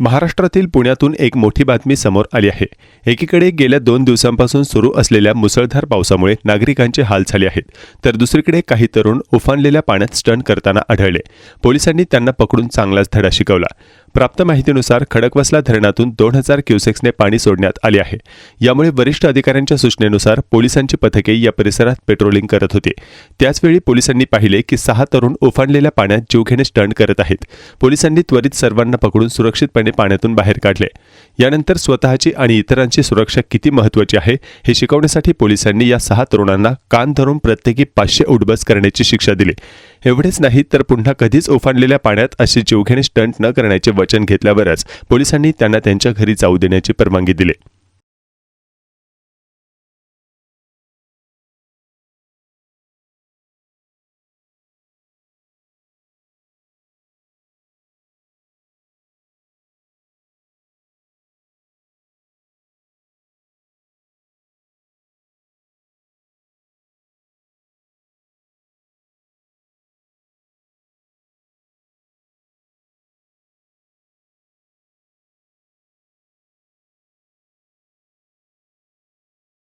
महाराष्ट्रातील पुण्यातून एक मोठी बातमी समोर आली आहे. एकीकडे गेल्या दोन दिवसांपासून सुरू असलेल्या मुसळधार पावसामुळे नागरिकांचे हाल झाले आहेत. तर दुसरीकडे काही तरुण उफानलेल्या पाण्यात स्टंट करताना आढळले. पोलिसांनी त्यांना पकडून चांगलाच धडा शिकवला. प्राप्त माहितीनुसार खडकवसला धरणातून दोन हजार क्युसेक्सने पाणी सोडण्यात आले आहे. यामुळे वरिष्ठ अधिकाऱ्यांच्या सूचनेनुसार पोलिसांची पथके या परिसरात पेट्रोलिंग करत होते. त्याचवेळी पोलिसांनी पाहिले की सहा तरुण उफाणलेल्या पाण्यात जीवघेणे स्टंट करत आहेत. पोलिसांनी त्वरित सर्वांना पकडून सुरक्षितपणे पाण्यातून बाहेर काढले. यानंतर स्वतःची आणि इतरांची सुरक्षा किती महत्त्वाची आहे हे शिकवण्यासाठी पोलिसांनी या सहा तरुणांना कान धरून प्रत्येकी पाचशे उडबस करण्याची शिक्षा दिली. एवढेच नाही तर पुन्हा कधीच उफाणलेल्या पाण्यात असे जीवघेणे स्टंट न करण्याचे वचन घेतल्यावरच पोलिसांनी त्यांना त्यांच्या घरी जाऊ देण्याची परवानगी दिली.